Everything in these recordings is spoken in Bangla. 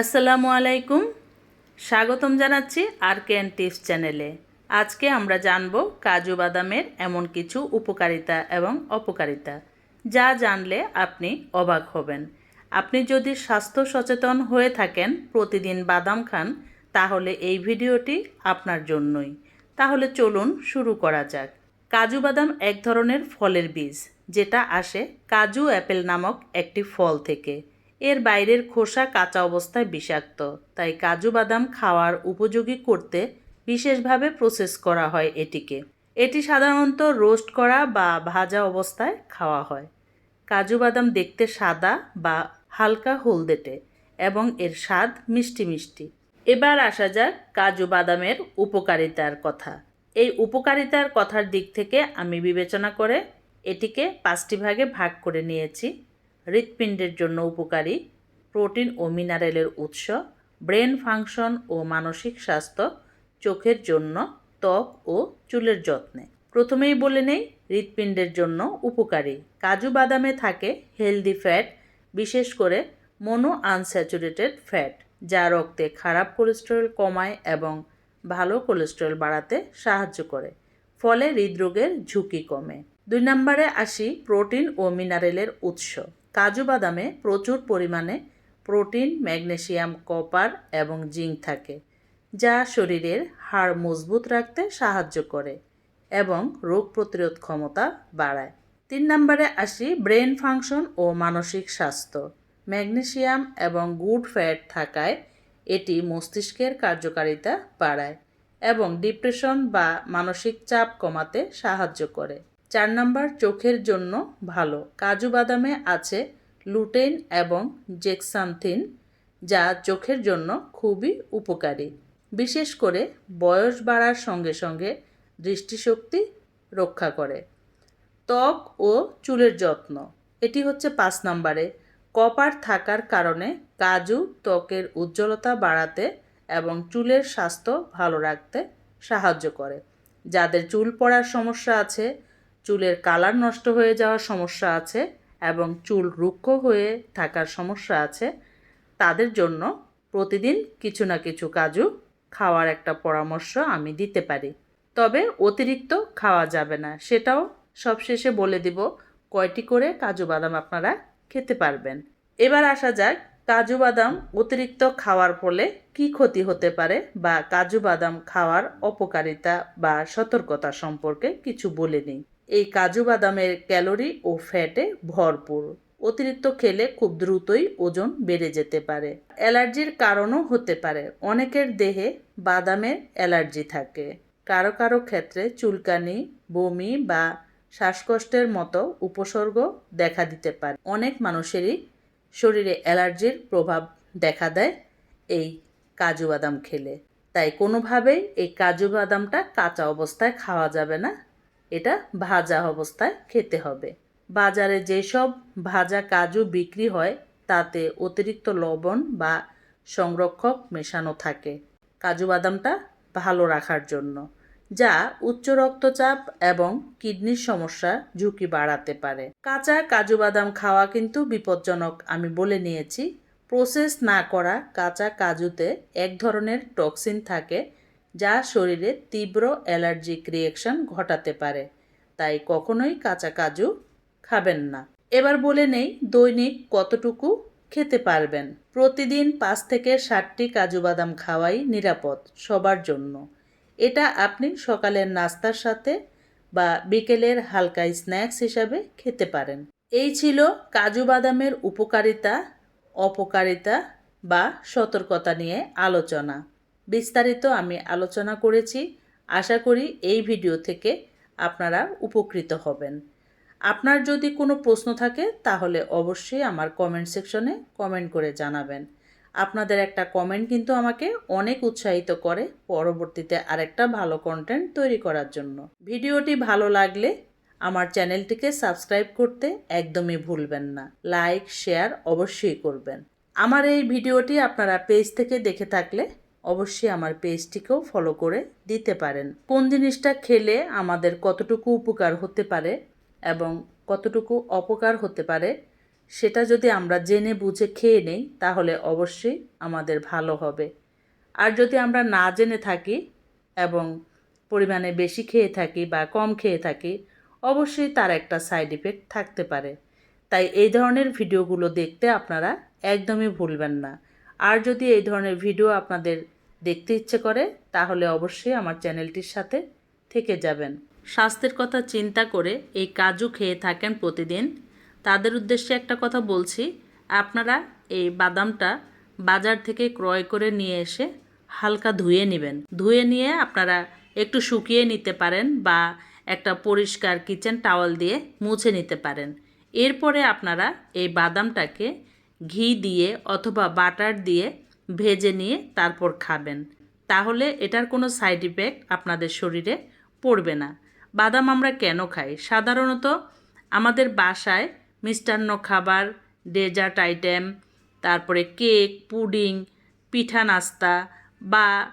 আসসালামু আলাইকুম। স্বাগতম জানাচ্ছি আর কে কেন টিপস চ্যানেলে। আজকে আমরা জানব কাজু বাদামের এমন কিছু উপকারিতা এবং অপকারিতা, যা জানলে আপনি অবাক হবেন। আপনি যদি স্বাস্থ্য সচেতন হয়ে থাকেন, প্রতিদিন বাদাম খান, তাহলে এই ভিডিওটি আপনার জন্যই। তাহলে চলুন শুরু করা যাক। কাজু বাদাম এক ধরনের ফলের বীজ, যেটা আসে কাজু অ্যাপেল নামক একটি ফল থেকে। এর বাইরের খোসা কাঁচা অবস্থায় বিষাক্ত, তাই কাজু বাদাম খাওয়ার উপযোগী করতে বিশেষভাবে প্রসেস করা হয় এটিকে। এটি সাধারণত রোস্ট করা বা ভাজা অবস্থায় খাওয়া হয়। কাজু বাদাম দেখতে সাদা বা হালকা হলদেটে এবং এর স্বাদ মিষ্টি মিষ্টি। এবার আসা যাক কাজু বাদামের উপকারিতার কথা। এই উপকারিতার কথার দিক থেকে আমি বিবেচনা করে এটিকে পাঁচটি ভাগে ভাগ করে নিয়েছি। হৃৎপিণ্ডের জন্য উপকারী, প্রোটিন ও মিনারেলের উৎস, ব্রেন ফাংশন ও মানসিক স্বাস্থ্য, চোখের জন্য, ত্বক ও চুলের যত্নে। প্রথমেই বলে নেই, হৃৎপিণ্ডের জন্য উপকারী। কাজু বাদামে থাকে হেলদি ফ্যাট, বিশেষ করে মনো আনস্যাচুরেটেড ফ্যাট, যা রক্তে খারাপ কোলেস্টেরল কমায় এবং ভালো কোলেস্টেরল বাড়াতে সাহায্য করে, ফলে হৃদরোগের ঝুঁকি কমে। দুই নম্বরে আসি প্রোটিন ও মিনারেলের উৎস। কাজু বাদামে প্রচুর পরিমাণে প্রোটিন, ম্যাগনেশিয়াম, কপার এবং জিঙ্ক থাকে, যা শরীরের হাড় মজবুত রাখতে সাহায্য করে এবং রোগ প্রতিরোধ ক্ষমতা বাড়ায়। তিন নম্বরে আসি ব্রেন ফাংশন ও মানসিক স্বাস্থ্য। ম্যাগনেশিয়াম এবং গুড ফ্যাট থাকায় এটি মস্তিষ্কের কার্যকারিতা বাড়ায় এবং ডিপ্রেশন বা মানসিক চাপ কমাতে সাহায্য করে। চার নম্বর চোখের জন্য ভালো। কাজু বাদামে আছে লুটেন এবং জেক্সান্থিন, যা চোখের জন্য খুবই উপকারী। বিশেষ করে বয়স বাড়ার সঙ্গে সঙ্গে দৃষ্টিশক্তি রক্ষা করে। ত্বক ও চুলের যত্ন। এটি হচ্ছে পাঁচ নম্বরে। কপার থাকার কারণে কাজু ত্বকের উজ্জ্বলতা বাড়াতে এবং চুলের স্বাস্থ্য ভালো রাখতে সাহায্য করে। যাদের চুল পড়ার সমস্যা আছে চুলের কালার নষ্ট হয়ে যাওয়ার সমস্যা আছে এবং চুল রুক্ষ হয়ে থাকার সমস্যা আছে, তাদের জন্য প্রতিদিন কিছু না কিছু কাজু খাওয়ার একটা পরামর্শ আমি দিতে পারি। তবে অতিরিক্ত খাওয়া যাবে না, সেটাও সবশেষে বলে দিব, কয়টি করে কাজু বাদাম আপনারা খেতে পারবেন। এবার আসা যাক, কাজু বাদাম অতিরিক্ত খাওয়ার ফলে কি ক্ষতি হতে পারে বা কাজু বাদাম খাওয়ার অপকারিতা বা সতর্কতা সম্পর্কে কিছু বলে নিই। এই কাজু বাদামের ক্যালোরি ও ফ্যাটে ভরপুর। অতিরিক্ত খেলে খুব দ্রুতই ওজন বেড়ে যেতে পারে। অ্যালার্জির কারণও হতে পারে। অনেকের দেহে বাদামের অ্যালার্জি থাকে। কারও কারও ক্ষেত্রে চুলকানি, বমি বা শ্বাসকষ্টের মতো উপসর্গ দেখা দিতে পারে। অনেক মানুষেরই শরীরে অ্যালার্জির প্রভাব দেখা দেয় এই কাজু বাদাম খেলে। তাই কোনোভাবেই এই কাজু বাদামটা কাঁচা অবস্থায় খাওয়া যাবে না। এটা ভাজা অবস্থায় খেতে হবে। বাজারে যেসব ভাজা কাজু বিক্রি হয়, তাতে অতিরিক্ত লবণ বা সংরক্ষক মেশানো থাকে। কাজু বাদামটা ভালো রাখার জন্য, যা উচ্চ রক্তচাপ এবং কিডনির সমস্যা ঝুঁকি বাড়াতে পারে। কাঁচা কাজু বাদাম খাওয়া কিন্তু বিপজ্জনক, আমি বলে নিয়েছি। প্রসেস না করা কাঁচা কাজুতে এক ধরনের টক্সিন থাকে যা শরীরে তীব্র অ্যালার্জিক রিয়েকশন ঘটাতে পারে। তাই কখনোই কাঁচা কাজু খাবেন না। এবার বলে নেই দৈনিক কতটুকু খেতে পারবেন। প্রতিদিন পাঁচ থেকে ষাটটি কাজু বাদাম খাওয়াই নিরাপদ সবার জন্য। এটা আপনি সকালের নাস্তার সাথে বা বিকেলের হালকা স্ন্যাক্স হিসাবে খেতে পারেন। এই ছিল কাজু বাদামের উপকারিতা, অপকারিতা বা সতর্কতা নিয়ে আলোচনা। বিস্তারিত আমি আলোচনা করেছি। আশা করি এই ভিডিও থেকে আপনারা উপকৃত হবেন। আপনার যদি কোনো প্রশ্ন থাকে, তাহলে অবশ্যই আমার কমেন্ট সেকশনে কমেন্ট করে জানাবেন। আপনাদের একটা কমেন্ট কিন্তু আমাকে অনেক উৎসাহিত করে পরবর্তীতে আরেকটা ভালো কন্টেন্ট তৈরি করার জন্য। ভিডিওটি ভালো লাগলে আমার চ্যানেলটিকে সাবস্ক্রাইব করতে একদমই ভুলবেন না। লাইক শেয়ার অবশ্যই করবেন। আমার এই ভিডিওটি আপনারা পেজ থেকে দেখে থাকলে অবশ্যই আমার পেজটিকেও ফলো করে দিতে পারেন। কোন জিনিসটা খেলে আমাদের কতটুকু উপকার হতে পারে এবং কতটুকু অপকার হতে পারে, সেটা যদি আমরা জেনে বুঝে খেয়ে নেই, তাহলে অবশ্যই আমাদের ভালো হবে। আর যদি আমরা না জেনে থাকি এবং পরিমাণে বেশি খেয়ে থাকি বা কম খেয়ে থাকি, অবশ্যই তার একটা সাইড ইফেক্ট থাকতে পারে। তাই এই ধরনের ভিডিওগুলো দেখতে আপনারা একদমই ভুলবেন না। আর যদি এই ধরনের ভিডিও আপনাদের দেখতে ইচ্ছে করে, তাহলে অবশ্যই আমার চ্যানেলটির সাথে থেকে যাবেন। স্বাস্থ্যের কথা চিন্তা করে এই কাজু খেয়ে থাকেন প্রতিদিন। তাদের উদ্দেশ্যে একটা কথা বলছি, আপনারা এই বাদামটা বাজার থেকে ক্রয় করে নিয়ে এসে হালকা ধুয়ে নেবেন। ধুয়ে নিয়ে আপনারা একটু শুকিয়ে নিতে পারেন বা একটা পরিষ্কার কিচেন টাওয়াল দিয়ে মুছে নিতে পারেন। এরপরে আপনারা এই বাদামটাকে ঘি দিয়ে অথবা বাটার দিয়ে ভেজে নিয়ে তারপর খাবেন। তাহলে এটার কোনো সাইড ইফেক্ট আপনাদের শরীরে পড়বে না। বাদাম আমরা কেন খাই? সাধারণত আমাদের বাসায় মিষ্টান্ন খাবার, ডেজার্ট আইটেম, তারপরে কেক, পুডিং, পিঠা নাস্তা বা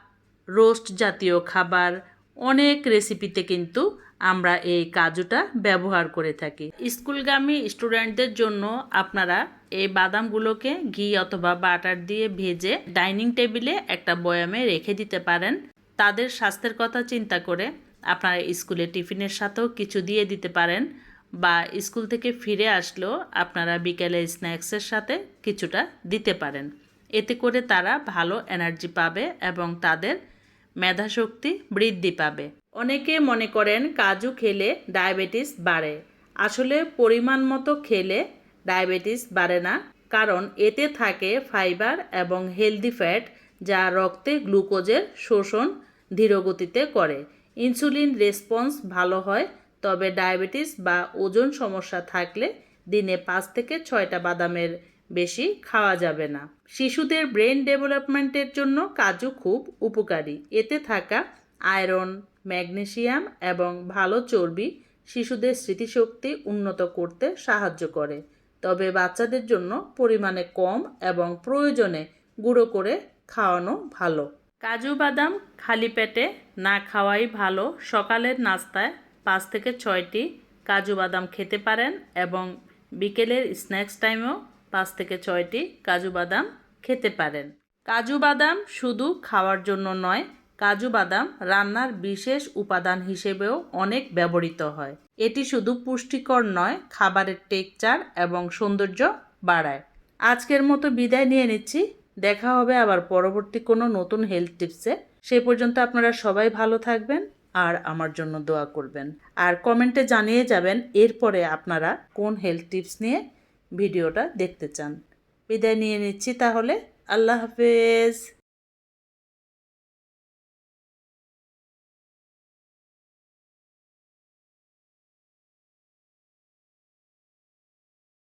রোস্ট জাতীয় খাবার, অনেক রেসিপিতে কিন্তু আমরা এই কাজুটা ব্যবহার করে থাকি। স্কুলগামী স্টুডেন্টদের জন্য আপনারা এই বাদামগুলোকে ঘি অথবা বাটার দিয়ে ভেজে ডাইনিং টেবিলে একটা বয়ামে রেখে দিতে পারেন। তাদের স্বাস্থ্যের কথা চিন্তা করে আপনারা স্কুলে টিফিনের সাথেও কিছু দিয়ে দিতে পারেন বা স্কুল থেকে ফিরে আসলেও আপনারা বিকেলে স্ন্যাক্সের সাথে কিছুটা দিতে পারেন। এতে করে তারা ভালো এনার্জি পাবে এবং তাদের মেধাশক্তি বৃদ্ধি পাবে। অনেকে মনে করেন কাজু খেলে ডায়াবেটিস বাড়ে। আসলে পরিমাণ মতো খেলে ডায়াবেটিস বাড়ে না, কারণ এতে থাকে ফাইবার এবং হেলদি ফ্যাট, যা রক্তে গ্লুকোজের শোষণ ধীরগতিতে করে। ইনসুলিন রেসপন্স ভালো হয়, তবে ডায়াবেটিস বা ওজন সমস্যা থাকলে দিনে পাঁচ থেকে ছয়টা বাদামের বেশি খাওয়া যাবে না। শিশুদের ব্রেন ডেভেলপমেন্টের জন্য কাজু খুব উপকারী। এতে থাকা আয়রন ম্যাগনেসিয়াম এবং ভালো চর্বি শিশুদের স্মৃতিশক্তি উন্নত করতে সাহায্য করে। তবে বাচ্চাদের জন্য পরিমাণে কম এবং প্রয়োজনে গুঁড়ো করে খাওয়ানো ভালো। কাজু বাদাম খালি পেটে না খাওয়াই ভালো। সকালের নাস্তায় পাঁচ থেকে ছয়টি কাজু বাদাম খেতে পারেন এবং বিকেলের স্ন্যাক্স টাইমেও পাঁচ থেকে ছয়টি কাজু বাদাম খেতে পারেন। কাজু বাদাম শুধু খাওয়ার জন্য নয় কাজু বাদাম রান্নার বিশেষ উপাদান হিসেবেও অনেক ব্যবহৃত হয়। এটি শুধু পুষ্টিকর নয়, খাবারের টেকচার এবং সৌন্দর্য বাড়ায়। আজকের মতো বিদায় নিয়ে নিচ্ছি। দেখা হবে আবার পরবর্তী কোনো নতুন হেলথ টিপসে সেই পর্যন্ত আপনারা সবাই ভালো থাকবেন আর আমার জন্য দোয়া করবেন। আর কমেন্টে জানিয়ে যাবেন এরপরে আপনারা কোন হেলথ টিপস নিয়ে ভিডিওটা দেখতে চান। বিদায় নিয়ে নিচ্ছি তাহলে। আল্লাহ হাফেজ।